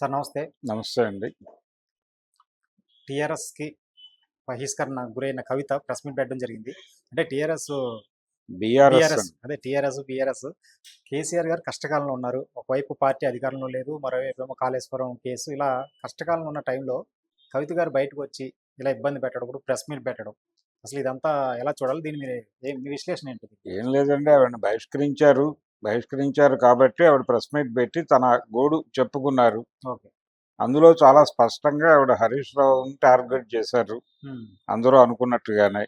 Sir నమస్తే. నమస్తే అండి. టీఆర్ఎస్కి బహిష్కరణ గురైన కవిత ప్రెస్ మీట్ పెట్టడం జరిగింది. అంటే టీఆర్ఎస్ బీఆర్ఎస్ అదే టీఆర్ఎస్ బీఆర్ఎస్. కేసీఆర్ గారు కష్టకాలంలో ఉన్నారు. ఒకవైపు పార్టీ అధికారంలో లేదు మరోవైపు ఏమో కాళేశ్వరం కేసు. ఇలా కష్టకాలంలో ఉన్న టైంలో కవిత గారు బయటకు వచ్చి ఇలా ఇబ్బంది పెట్టడం కూడా ప్రెస్ మీట్ పెట్టడం. అసలు ఇదంతా ఎలా చూడాలి? దీని మీద ఏ- మీ విశ్లేషణ ఏంటిది ఏం లేదండి ఆవిడని బహిష్కరించారు. బహిష్కరించారు కాబట్టి ఆవిడ ప్రెస్ మీట్ పెట్టి తన గోడు చెప్పుకున్నారు. అందులో చాలా స్పష్టంగా ఆవిడ హరీష్ రావుని టార్గెట్ చేశారు. అందరూ అనుకున్నట్టుగానే.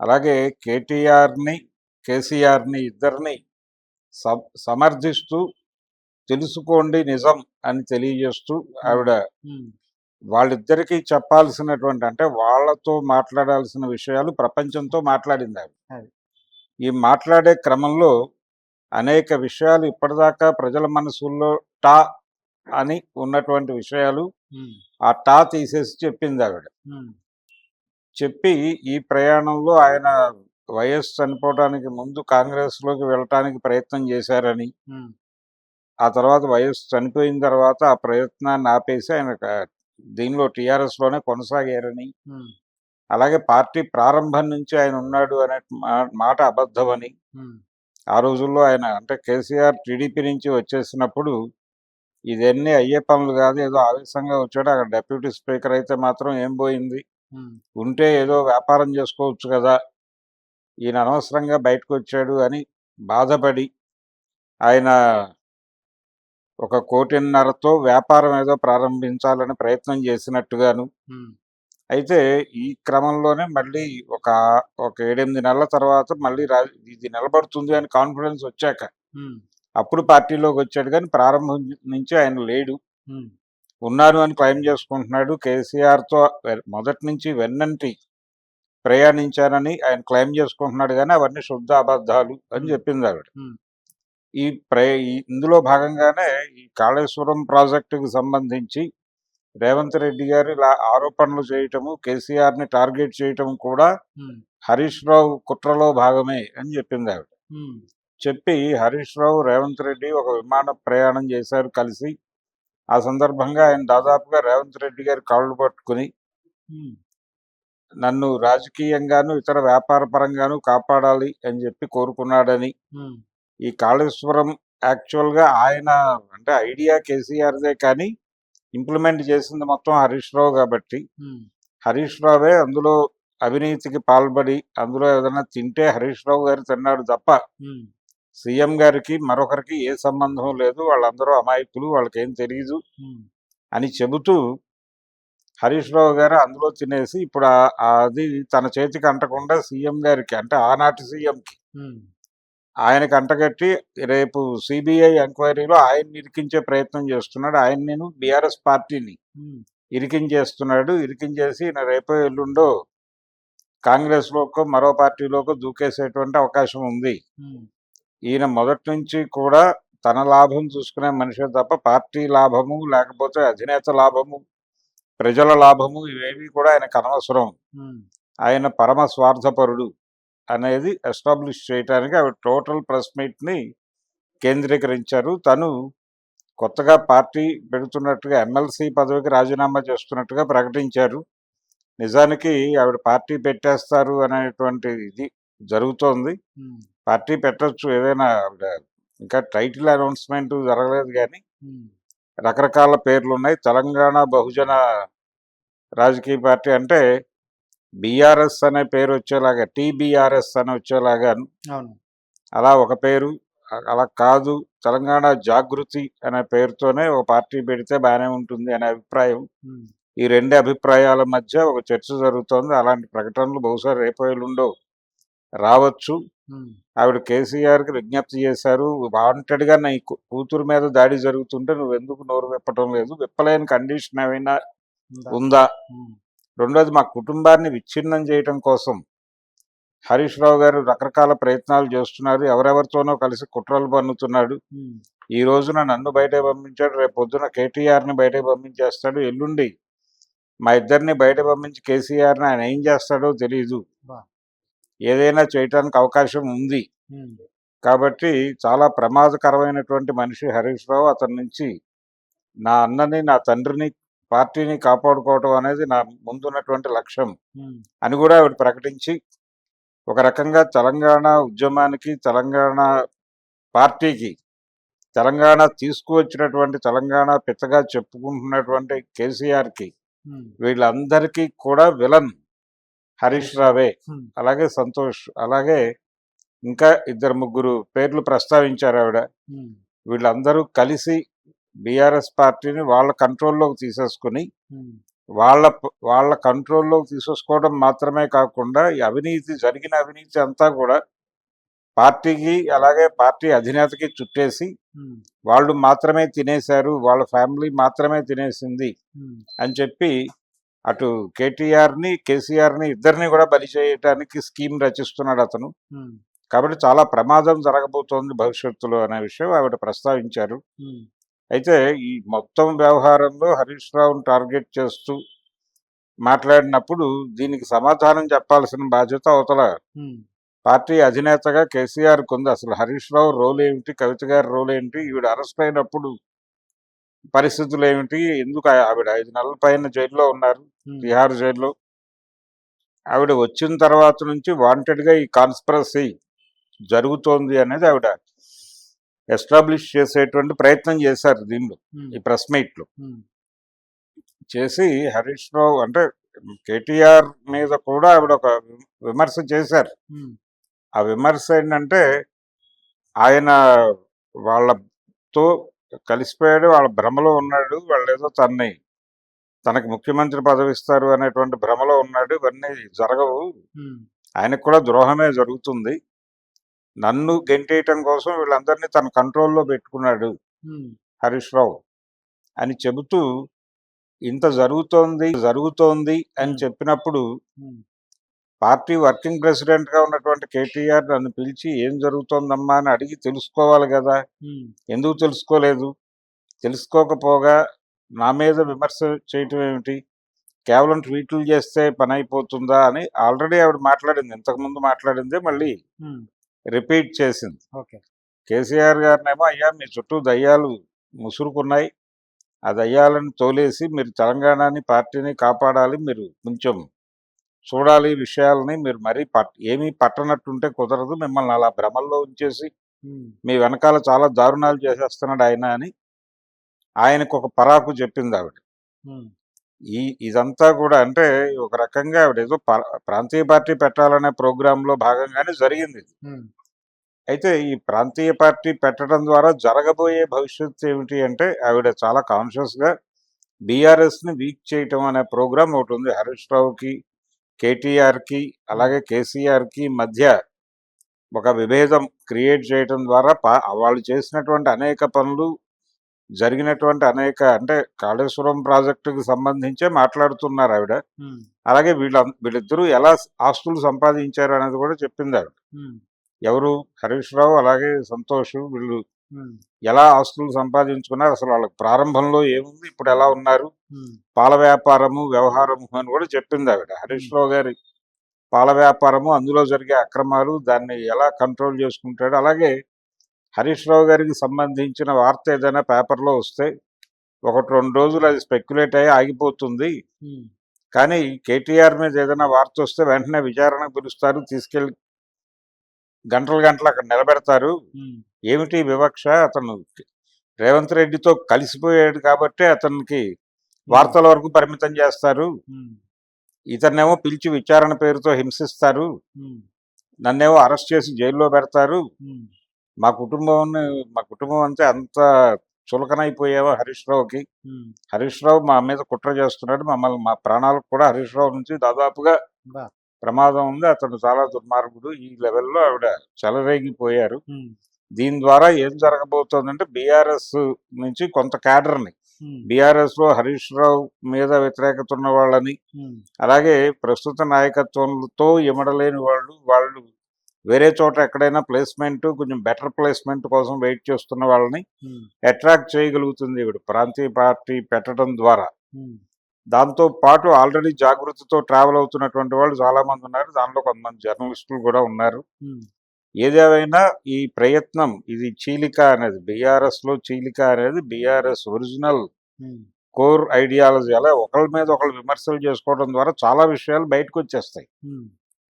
అలాగే కేటీఆర్ని కేసీఆర్ని ఇద్దరిని సమర్థిస్తూ తెలుసుకోండి నిజం అని తెలియజేస్తూ ఆవిడ వాళ్ళిద్దరికీ చెప్పాల్సినటువంటి అంటే వాళ్ళతో మాట్లాడాల్సిన విషయాలు ప్రపంచంతో మాట్లాడింది ఆవిడ. ఈ మాట్లాడే క్రమంలో అనేక విషయాలు ఇప్పటిదాకా ప్రజల మనసుల్లో టా అని ఉన్నటువంటి విషయాలు ఆ టా తీసేసి చెప్పింది ఆవిడ చెప్పి ఈ ప్రయాణంలో ఆయన వైఎస్ చనిపోవడానికి ముందు కాంగ్రెస్లోకి వెళ్ళటానికి ప్రయత్నం చేశారని ఆ తర్వాత వైఎస్ చనిపోయిన తర్వాత ఆ ప్రయత్నాన్ని ఆపేసి ఆయన దీనిలో టీఆర్ఎస్లోనే కొనసాగారని అలాగే పార్టీ ప్రారంభం నుంచి ఆయన ఉన్నాడు అనే మాట అబద్ధమని ఆ రోజుల్లో ఆయన అంటే కేసీఆర్ టీడీపీ నుంచి వచ్చేసినప్పుడు ఇదన్నీ అయ్యే పనులు కాదు. ఏదో ఆవేశంగా వచ్చాడు. అక్కడ డెప్యూటీ స్పీకర్ అయితే మాత్రం ఏం పోయింది? ఉంటే ఏదో వ్యాపారం చేసుకోవచ్చు కదా. ఈయన అనవసరంగా బయటకు వచ్చాడు అని బాధపడి ఆయన ఒక కోటిన్నరతో వ్యాపారం ఏదో ప్రారంభించాలని ప్రయత్నం చేసినట్టుగాను అయితే ఈ క్రమంలోనే మళ్ళీ ఒక ఒక ఏడెనిమిది నెలల తర్వాత మళ్ళీ ఇది నిలబడుతుంది అని కాన్ఫిడెన్స్ వచ్చాక అప్పుడు పార్టీలోకి వచ్చాడు కానీ ప్రారంభం నుంచి ఆయన లేడు. ఉమ్, ఉన్నారు అని క్లెయిమ్ చేసుకుంటున్నాడు. కేసీఆర్తో మొదటి నుంచి వెన్నంటి ప్రయాణించానని ఆయన క్లెయిమ్ చేసుకుంటున్నాడు కానీ అవన్నీ శుద్ధ అబద్ధాలు అని. చెప్పింది ఆవిడ. ఈ ప్ర ఇందులో భాగంగానే ఈ కాళేశ్వరం ప్రాజెక్టుకు సంబంధించి రేవంత్ రెడ్డి గారు ఇలా ఆరోపణలు చేయటము కేసీఆర్ని టార్గెట్ చేయటం కూడా హరీష్ రావు కుట్రలో భాగమే అని చెప్పింది ఆవిడ. చెప్పి హరీష్ రావు రేవంత్ రెడ్డి ఒక విమాన ప్రయాణం చేశారు కలిసి. ఆ సందర్భంగా ఆయన దాదాపుగా రేవంత్ రెడ్డి గారి కాళ్ళు పట్టుకుని నన్ను రాజకీయంగాను ఇతర వ్యాపార పరంగాను కాపాడాలి అని చెప్పి కోరుకున్నాడని ఈ కాళేశ్వరం యాక్చువల్గా ఆయన అంటే ఐడియా కేసీఆర్దే కానీ ఇంప్లిమెంట్ చేసింది మొత్తం హరీష్ రావు కాబట్టి ఉమ్, హరీష్ రావే అందులో అవినీతికి పాల్పడి అందులో ఏదైనా తింటే హరీష్ రావు గారు తిన్నాడు తప్ప ఉమ్, సీఎం గారికి మరొకరికి ఏ సంబంధం లేదు. వాళ్ళందరూ అమాయకులు వాళ్ళకేం తెలియదు ఉమ్, అని చెబుతూ హరీష్ రావు గారు అందులో తినేసి ఇప్పుడు అది తన చేతికి అంటకుండా సీఎం గారికి అంటే ఆనాటి సీఎంకి ఆయనకి అంటగట్టి రేపు సిబిఐ ఎంక్వైరీలో ఆయన్ని ఇరికించే ప్రయత్నం చేస్తున్నాడు. ఆయన నేను బీఆర్ఎస్ పార్టీని ఇరికించేస్తున్నాడు. ఇరికించేసి రేపో ఎల్లుండో కాంగ్రెస్లోకో మరో పార్టీలోకో దూకేసేటువంటి అవకాశం ఉంది. ఈయన మొదటి నుంచి కూడా తన లాభం చూసుకునే మనిషే తప్ప పార్టీ లాభము లేకపోతే అధినేత లాభము ప్రజల లాభము ఇవేవి కూడా ఆయనకు అనవసరం. ఆయన పరమ స్వార్థపరుడు. అనేది ఎస్టాబ్లిష్ చేయడానికి ఆవిడ టోటల్ ప్రెస్ మీట్ని కేంద్రీకరించారు. తను కొత్తగా పార్టీ పెడుతున్నట్టుగా ఎమ్మెల్సీ పదవికి రాజీనామా చేస్తున్నట్టుగా ప్రకటించారు. నిజానికి ఆవిడ పార్టీ పెట్టేస్తారు అనేటువంటి ఇది జరుగుతోంది. పార్టీ పెట్టొచ్చు ఏదైనా ఆవిడ ఇంకా టైటిల్ అనౌన్స్మెంట్ జరగలేదు కానీ రకరకాల పేర్లు ఉన్నాయి తెలంగాణ బహుజన రాజకీయ పార్టీ అంటే బీఆర్ఎస్ అనే పేరు వచ్చేలాగా టీబీఆర్ఎస్ అని వచ్చేలాగా అలా ఒక పేరు అలా కాదు. తెలంగాణ జాగృతి అనే పేరుతోనే ఒక పార్టీ పెడితే బాగానే ఉంటుంది అనే అభిప్రాయం. ఈ రెండు అభిప్రాయాల మధ్య ఒక చర్చ జరుగుతోంది. అలాంటి ప్రకటనలు బహుశా రేపు ఎల్లుండో రావచ్చు. ఆవిడ కేసీఆర్కి విజ్ఞప్తి చేశారు. వాంటెడ్గా నీ కూతురు మీద దాడి జరుగుతుంటే నువ్వు ఎందుకు నోరు విప్పటం లేదు? విప్పలేని కండిషన్ ఏమైనా ఉందా? రెండోది మా కుటుంబాన్ని విచ్ఛిన్నం చేయటం కోసం హరీష్ రావు గారు రకరకాల ప్రయత్నాలు చేస్తున్నారు. ఎవరెవరితోనో కలిసి కుట్రలు పన్నుతున్నాడు. ఈ రోజున నన్ను బయట పంపించాడు. రేపు పొద్దున కేటీఆర్ని బయట పంపించేస్తాడు. ఎల్లుండి మా ఇద్దరిని బయట పంపించి కేసీఆర్ని ఆయన ఏం చేస్తాడో తెలియదు. ఏదైనా చేయటానికి అవకాశం ఉంది. కాబట్టి చాలా ప్రమాదకరమైనటువంటి మనిషి హరీష్ రావు. అతని నుంచి నా అన్నని నా తండ్రిని పార్టీని కాపాడుకోవటం అనేది నా ముందున్నటువంటి లక్ష్యం అని కూడా ఆవిడ ప్రకటించి ఒక రకంగా తెలంగాణ ఉద్యమానికి తెలంగాణ పార్టీకి తెలంగాణ తీసుకువచ్చినటువంటి తెలంగాణ పిచ్చగా చెప్పుకుంటున్నటువంటి కేసీఆర్కి వీళ్ళందరికీ కూడా విలన్ హరీష్ రావే. అలాగే సంతోష్ అలాగే ఇంకా ఇద్దరు ముగ్గురు పేర్లు ప్రస్తావించారు ఆవిడ. వీళ్ళందరూ కలిసి బీఆర్ఎస్ పార్టీని వాళ్ళ కంట్రోల్లోకి తీసేసుకుని వాళ్ళ వాళ్ళ కంట్రోల్లోకి తీసేసుకోవడం మాత్రమే కాకుండా ఈ అవినీతి జరిగిన అవినీతి అంతా కూడా పార్టీకి అలాగే పార్టీ అధినేతకి చుట్టేసి వాళ్ళు మాత్రమే తినేశారు వాళ్ళ ఫ్యామిలీ మాత్రమే తినేసింది అని చెప్పి అటు కేటీఆర్ని కేసీఆర్ని ఇద్దరిని కూడా బలి చేయడానికి స్కీమ్ రచిస్తున్నాడు అతను. కాబట్టి చాలా ప్రమాదం జరగబోతోంది భవిష్యత్తులో అనే విషయం ఆవిడ ప్రస్తావించారు. అయితే ఈ మొత్తం వ్యవహారంలో హరీష్ రావును టార్గెట్ చేస్తూ మాట్లాడినప్పుడు దీనికి సమాధానం చెప్పాల్సిన బాధ్యత అవతల పార్టీ అధినేతగా కేసీఆర్ ఉంది అసలు హరీష్ రావు రోల్ ఏమిటి? కవిత గారి రోల్ ఏంటి? ఈవిడ అరెస్ట్ అయినప్పుడు పరిస్థితులు ఏమిటి? ఎందుకు ఆవిడ ఐదు నెలల పైన జైల్లో ఉన్నారు? తిహార్ జైల్లో. ఆవిడ వచ్చిన తర్వాత నుంచి వాంటెడ్గా ఈ కాన్స్పరసీ జరుగుతోంది అనేది ఆవిడ ఎస్టాబ్లిష్ చేసేటువంటి ప్రయత్నం చేశారు దీనిలో ఈ ప్రెస్ మీట్లో ఉమ్, చేసి హరీష్ రావు అంటే కేటీఆర్ మీద కూడా ఆవిడ ఒక విమర్శ చేశారు. ఆ విమర్శ ఏంటంటే ఆయన వాళ్ళతో కలిసిపోయాడు వాళ్ళ భ్రమలో ఉన్నాడు వాళ్ళు ఏదో తన్ని తనకి ముఖ్యమంత్రి పదవి ఇస్తారు అనేటువంటి భ్రమలో ఉన్నాడు ఇవన్నీ జరగవు. ఆయనకు కూడా ద్రోహమే జరుగుతుంది. నన్ను గెంటేయటం కోసం వీళ్ళందరినీ తన కంట్రోల్లో పెట్టుకున్నాడు హరీష్ రావు అని చెబుతూ ఇంత జరుగుతోంది జరుగుతోంది అని. చెప్పినప్పుడు పార్టీ వర్కింగ్ ప్రెసిడెంట్గా ఉన్నటువంటి కేటీఆర్ నన్ను పిలిచి ఏం జరుగుతోందమ్మా అని అడిగి తెలుసుకోవాలి కదా. ఎందుకు తెలుసుకోలేదు? తెలుసుకోకపోగా నా మీద విమర్శ చేయటం ఏమిటి? కేవలం ట్వీట్లు చేస్తే పని అయిపోతుందా అని ఆల్రెడీ ఆవిడ మాట్లాడింది ఇంతకుముందు మాట్లాడిందే మళ్ళీ రిపీట్ చేసింది. ఓకే. కేసీఆర్ గారినేమో అయ్యా మీ చుట్టూ దయ్యాలు ముసురుకున్నాయి. ఆ దయ్యాలను తోలేసి మీరు తెలంగాణని పార్టీని కాపాడాలి మీరు కొంచెం చూడాలి విషయాలని మీరు మరీ పట్ ఏమీ పట్టనట్టుంటే కుదరదు. మిమ్మల్ని అలా భ్రమల్లో ఉంచేసి మీ వెనకాల చాలా దారుణాలు చేసేస్తున్నాడు ఆయన అని ఆయనకు ఒక పరాకు చెప్పింది ఆవిడ. ఈ ఇదంతా కూడా అంటే ఒక రకంగా ఆవిడ ఏదో ప్రాంతీయ పార్టీ పెట్టాలనే ప్రోగ్రాంలో భాగంగానే జరిగింది అయితే ఈ ప్రాంతీయ పార్టీ పెట్టడం ద్వారా జరగబోయే భవిష్యత్తు ఏమిటి అంటే ఆవిడ చాలా కాన్షియస్గా బీఆర్ఎస్ని వీక్ చేయటం అనే ప్రోగ్రామ్ ఒకటి ఉంది. హరీష్ రావుకి కేటీఆర్కి అలాగే కేసీఆర్కి మధ్య ఒక విభేదం క్రియేట్ చేయటం ద్వారా పా- వాళ్ళు చేసినటువంటి అనేక పనులు జరిగినటువంటి అనేక అంటే కాళేశ్వరం ప్రాజెక్టుకు సంబంధించే మాట్లాడుతున్నారు ఆవిడ. అలాగే వీళ్ళ వీళ్ళిద్దరూ ఎలా ఆస్తులు సంపాదించారు అనేది కూడా చెప్పింది ఆవిడ. ఎవరు? హరీష్ రావు అలాగే సంతోష్ వీళ్ళు ఎలా ఆస్తులు సంపాదించుకున్నారు? అసలు వాళ్ళకి ప్రారంభంలో ఏముంది? ఇప్పుడు ఎలా ఉన్నారు? పాల వ్యాపారము వ్యవహారము అని కూడా చెప్పింది ఆవిడ. హరీష్ రావు గారి పాల వ్యాపారము అందులో జరిగే అక్రమాలు దాన్ని ఎలా కంట్రోల్ చేసుకుంటాడు? అలాగే హరీష్ రావు గారికి సంబంధించిన వార్త ఏదైనా పేపర్లో వస్తే ఒకటి రెండు రోజులు అది స్పెక్యులేట్ అయ్యి ఆగిపోతుంది. కానీ కేటీఆర్ మీద ఏదైనా వార్త వస్తే వెంటనే విచారణకు పిలుస్తారు తీసుకెళ్ళి గంటలు గంటలు అక్కడ నిలబెడతారు. ఏమిటి వివక్ష? అతను రేవంత్ రెడ్డితో కలిసిపోయాడు కాబట్టి అతనికి వార్తల వరకు పరిమితం చేస్తారు. ఇతన్నేమో పిలిచి విచారణ పేరుతో హింసిస్తారు. నన్నేమో అరెస్ట్ చేసి జైల్లో పెడతారు. మా కుటుంబం మా కుటుంబం అంతే అంత చులకనైపోయావో హరీష్ రావుకి? హరీష్ రావు మా మీద కుట్ర చేస్తున్నాడు. మమ్మల్ని మా ప్రాణాలకు కూడా హరీష్ రావు నుంచి దాదాపుగా. ప్రమాదం ఉంది. అతను చాలా దుర్మార్గుడు. ఈ లెవెల్లో ఆవిడ చెలరేగిపోయారు. దీని ద్వారా ఏం జరగబోతోందంటే బీఆర్ఎస్ నుంచి కొంత క్యాడర్ని బీఆర్ఎస్లో హరీష్ రావు మీద వ్యతిరేకత ఉన్న వాళ్ళని అలాగే ప్రస్తుత నాయకత్వంతో ఇమడలేని వాళ్ళు వాళ్ళు వేరే చోట ఎక్కడైనా ప్లేస్మెంట్ కొంచెం బెటర్ ప్లేస్మెంట్ కోసం వెయిట్ చేస్తున్న వాళ్ళని అట్రాక్ట్ చేయగలుగుతుంది ఇప్పుడు ప్రాంతీయ పార్టీ పెట్టడం ద్వారా. దాంతో పాటు ఆల్రెడీ జాగృతితో ట్రావెల్ అవుతున్నటువంటి వాళ్ళు చాలా మంది ఉన్నారు. దానిలో కొంతమంది జర్నలిస్టులు కూడా ఉన్నారు. ఏదేమైనా ఈ ప్రయత్నం ఇది చీలిక అనేది బీఆర్ఎస్లో చీలిక అనేది బీఆర్ఎస్ ఒరిజినల్ కోర్ ఐడియాలజీ అలా ఒకళ్ళ మీద ఒకళ్ళు విమర్శలు చేసుకోవడం ద్వారా చాలా విషయాలు బయటకు వచ్చేస్తాయి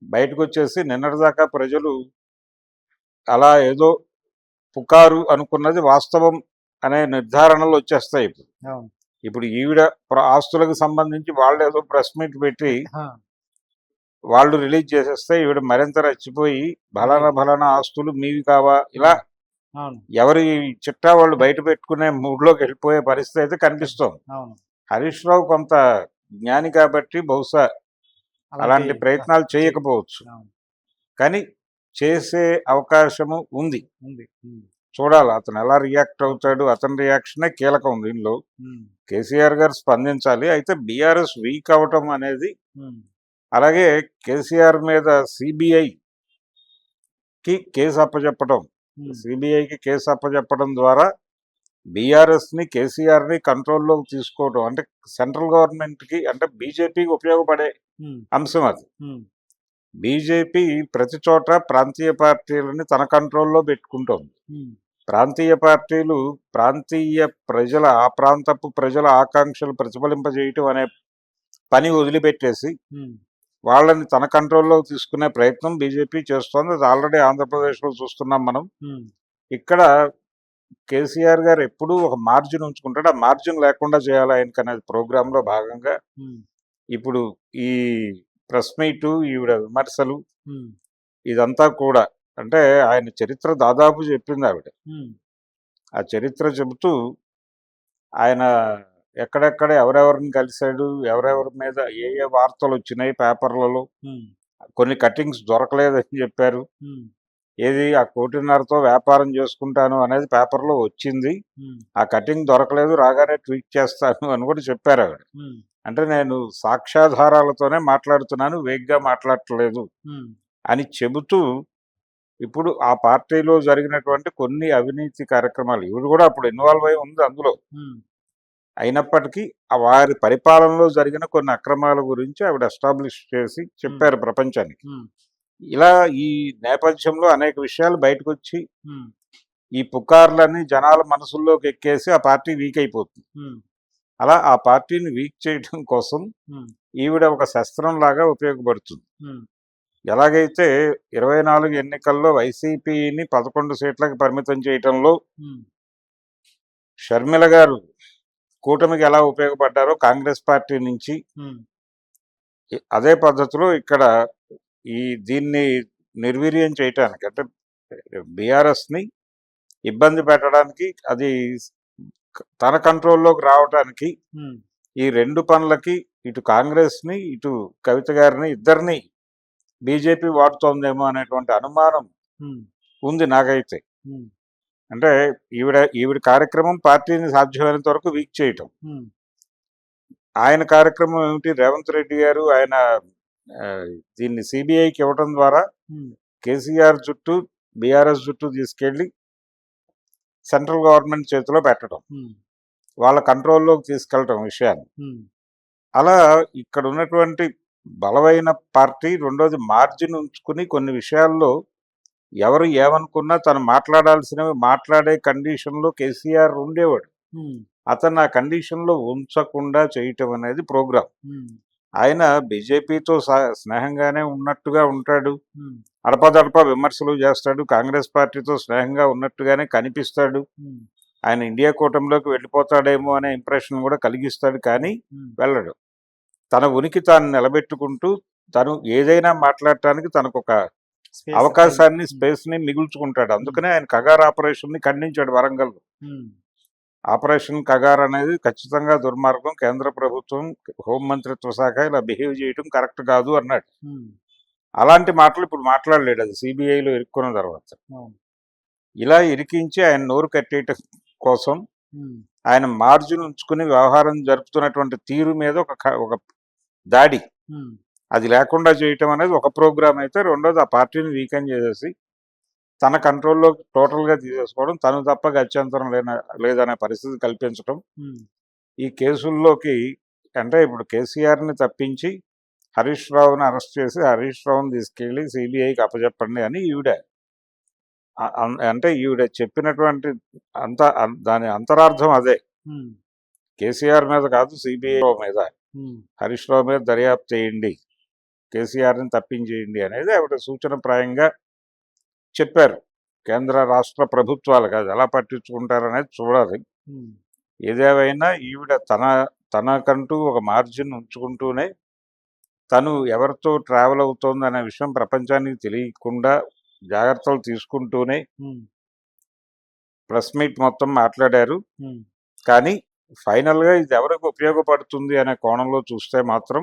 బయటకు వచ్చేసి నిన్నటిదాకా ప్రజలు అలా ఏదో పుకారు అనుకున్నది వాస్తవం అనే నిర్ధారణలు వచ్చేస్తాయి ఇప్పుడు. ఇప్పుడు ఈవిడ ఆస్తులకు సంబంధించి వాళ్ళు ఏదో ప్రెస్ మీట్ పెట్టి వాళ్ళు రిలీజ్ చేసేస్తే ఈవిడ మరింత రెచ్చిపోయి బలానా బలానా ఆస్తులు మీవి కావా? ఇలా ఎవరి చిట్టా వాళ్ళు బయట పెట్టుకునే మూడ్లోకి వెళ్ళిపోయే పరిస్థితి అయితే కనిపిస్తోంది. హరీష్ రావు కొంత జ్ఞాని కాబట్టి బహుశా అలాంటి ప్రయత్నాలు చేయకపోవచ్చు. కానీ చేసే అవకాశము ఉంది. చూడాలి. అతను ఎలా రియాక్ట్ అవుతాడు అతని రియాక్షనే కీలకం దీనిలో కేసీఆర్ గారు స్పందించాలి. అయితే బీఆర్ఎస్ వీక్ అవటం అనేది అలాగే కేసీఆర్ మీద సిబిఐ కి కేసు అప్పచెప్పడం సిబిఐకి కేసు అప్పచెప్పడం ద్వారా బీఆర్ఎస్ని కేసీఆర్ని కంట్రోల్లోకి తీసుకోవడం అంటే సెంట్రల్ గవర్నమెంట్కి అంటే బీజేపీకి ఉపయోగపడే అంశం అది. బీజేపీ ప్రతి చోట ప్రాంతీయ పార్టీలని తన కంట్రోల్లో పెట్టుకుంటోంది. ప్రాంతీయ పార్టీలు ప్రాంతీయ ప్రజల ఆ ప్రాంతపు ప్రజల ఆకాంక్షలు ప్రతిఫలింపజేయటం అనే పని వదిలిపెట్టేసి వాళ్ళని తన కంట్రోల్లో తీసుకునే ప్రయత్నం బీజేపీ చేస్తోంది. అది ఆల్రెడీ ఆంధ్రప్రదేశ్లో చూస్తున్నాం మనం. ఇక్కడ కేసీఆర్ గారు ఎప్పుడూ ఒక మార్జిన్ ఉంచుకుంటాడు. ఆ మార్జిన్ లేకుండా చేయాలి ఆయనకి అనేది ప్రోగ్రాంలో భాగంగా ఇప్పుడు ఈ ప్రెస్ మీటు ఈవిడ విమర్శలు ఇదంతా కూడా అంటే ఆయన చరిత్ర దాదాపు చెప్పింది ఆవిడ ఆ చరిత్ర చెబుతూ ఆయన ఎక్కడెక్కడ ఎవరెవరిని కలిశాడు ఎవరెవరి మీద ఏ ఏ వార్తలు వచ్చినాయి పేపర్లలో కొన్ని కటింగ్స్ దొరకలేదని చెప్పారు. ఏది ఆ కోటిన్నరతో వ్యాపారం చేసుకుంటాను అనేది పేపర్లో వచ్చింది. ఆ కటింగ్ దొరకలేదు రాగానే ట్వీట్ చేస్తాను అని కూడా చెప్పారు ఆవిడ. అంటే నేను సాక్ష్యాధారాలతోనే మాట్లాడుతున్నాను వేగ్గా మాట్లాడట్లేదు ఉమ్, అని చెబుతూ ఇప్పుడు ఆ పార్టీలో జరిగినటువంటి కొన్ని అవినీతి కార్యక్రమాలు ఇవి కూడా అప్పుడు ఇన్వాల్వ్ అయి ఉంది అందులో. అయినప్పటికీ ఆ వారి పరిపాలనలో జరిగిన కొన్ని అక్రమాల గురించి ఆవిడ ఎస్టాబ్లిష్ చేసి చెప్పారు ప్రపంచానికి. ఇలా ఈ నేపథ్యంలో అనేక విషయాలు బయటకు వచ్చి ఈ పుకార్లన్నీ జనాల మనసుల్లోకి ఎక్కేసి ఆ పార్టీ వీక్ అయిపోతుంది. అలా ఆ పార్టీని వీక్ చేయడం కోసం ఈవిడ ఒక శస్త్రం లాగా ఉపయోగపడుతుంది ఎలాగైతే ఇరవై నాలుగు ఎన్నికల్లో వైసీపీని పదకొండు సీట్లకు పరిమితం చేయటంలో షర్మిల గారు కూటమికి ఎలా ఉపయోగపడ్డారో కాంగ్రెస్ పార్టీ నుంచి అదే పద్ధతిలో ఇక్కడ ఈ దీన్ని నిర్వీర్యం చేయటానికి అంటే బీఆర్ఎస్ని ఇబ్బంది పెట్టడానికి అది తన కంట్రోల్లోకి రావడానికి ఉమ్, ఈ రెండు పనులకి ఇటు కాంగ్రెస్ని ఇటు కవిత గారిని ఇద్దరిని బీజేపీ వాడుతోందేమో అనేటువంటి అనుమానం ఉంది నాకైతే. అంటే ఈవిడ ఈవిడ కార్యక్రమం పార్టీని సాధ్యమైనంత వరకు వీక్ చేయటం. ఆయన కార్యక్రమం ఏమిటి? రేవంత్ రెడ్డి గారు ఆయన దీన్ని సిబిఐకి ఇవ్వటం ద్వారా కేసీఆర్ చుట్టూ బీఆర్ఎస్ చుట్టూ తీసుకెళ్ళి సెంట్రల్ గవర్నమెంట్ చేతిలో పెట్టడం వాళ్ళ కంట్రోల్లోకి తీసుకెళ్ళటం విషయాన్ని. అలా ఇక్కడ ఉన్నటువంటి బలమైన పార్టీ రెండోది మార్జిన్ ఉంచుకుని కొన్ని విషయాల్లో ఎవరు ఏమనుకున్నా తను మాట్లాడాల్సినవి మాట్లాడే కండిషన్లో కేసీఆర్ ఉండేవాడు. అతను ఆ కండిషన్లో ఉంచకుండా చేయటం అనేది ప్రోగ్రామ్ ఉమ్, ఆయన బీజేపీతో స్నేహంగానే ఉన్నట్టుగా ఉంటాడు. అడపదడప విమర్శలు చేస్తాడు. కాంగ్రెస్ పార్టీతో స్నేహంగా ఉన్నట్టుగానే కనిపిస్తాడు. ఆయన ఇండియా కూటమిలోకి వెళ్ళిపోతాడేమో అనే ఇంప్రెషన్ కూడా కలిగిస్తాడు కానీ వెళ్ళడు. తన ఉనికి తాను నిలబెట్టుకుంటూ తను ఏదైనా మాట్లాడటానికి తనకు ఒక space అవకాశాన్ని స్పేస్ని మిగుల్చుకుంటాడు. అందుకనే ఆయన కగార్ ఆపరేషన్ని ఖండించాడు వరంగల్ ఉమ్, ఆపరేషన్ కగార్ అనేది ఖచ్చితంగా దుర్మార్గం కేంద్ర ప్రభుత్వం హోంమంత్రిత్వ శాఖ ఇలా బిహేవ్ చేయడం కరెక్ట్ కాదు అన్నాడు. ఉమ్, అలాంటి మాటలు ఇప్పుడు మాట్లాడలేడు. అది సిబిఐలో ఇరుక్కున్న తర్వాత. ఇలా ఇరికించి ఆయన నోరు కట్టేయటం కోసం ఆయన మార్జిన్ ఉంచుకుని వ్యవహారం జరుపుతున్నటువంటి తీరు మీద ఒక ఒక దాడి. అది లేకుండా చేయటం అనేది ఒక ప్రోగ్రామ్ అయితే రెండోది ఆ పార్టీని వీకెండ్ చేసేసి తన కంట్రోల్లో టోటల్గా తీసేసుకోవడం తను తప్ప గత్యంతరం లేన లేదనే పరిస్థితి కల్పించడం ఈ కేసుల్లోకి అంటే ఇప్పుడు కేసీఆర్ని తప్పించి హరీష్ రావుని అరెస్ట్ చేసి హరీష్ రావుని తీసుకెళ్ళి సిబిఐకి అప్పచెప్పండి అని ఈవిడ అంటే ఈవిడ చెప్పినటువంటి అంత దాని అంతరార్థం అదే. కేసీఆర్ మీద కాదు సిబిఐ మీద. హరీష్ రావు మీద దర్యాప్తు చేయండి. కేసీఆర్ని తప్పించేయండి అనేది ఆవిడ సూచన ప్రాయంగా చెప్పారు. కేంద్ర రాష్ట్ర ప్రభుత్వాలు కాదు ఎలా పట్టించుకుంటారనేది చూడాలి. ఉమ్, ఏదేమైనా ఈవిడ తన తనకంటూ ఒక మార్జిన్ ఉంచుకుంటూనే తను ఎవరితో ట్రావెల్ అవుతోంది అనే విషయం ప్రపంచానికి తెలియకుండా జాగ్రత్తలు తీసుకుంటూనే ప్రెస్ మీట్ మొత్తం మాట్లాడారు. ఉమ్, కానీ ఫైనల్గా ఇది ఎవరికి ఉపయోగపడుతుంది అనే కోణంలో చూస్తే మాత్రం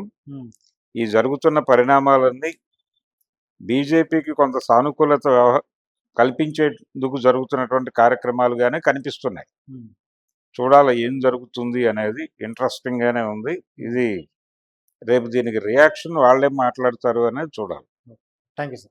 ఈ జరుగుతున్న పరిణామాలన్నీ బీజేపీకి కొంత సానుకూలత కల్పించేందుకు జరుగుతున్నటువంటి కార్యక్రమాలుగానే కనిపిస్తున్నాయి. చూడాలి ఏం జరుగుతుంది అనేది ఇంట్రెస్టింగ్ గానే ఉంది. ఇది రేపు దీనికి రియాక్షన్ వాళ్ళేం మాట్లాడతారు అనేది చూడాలి. Thank you sir.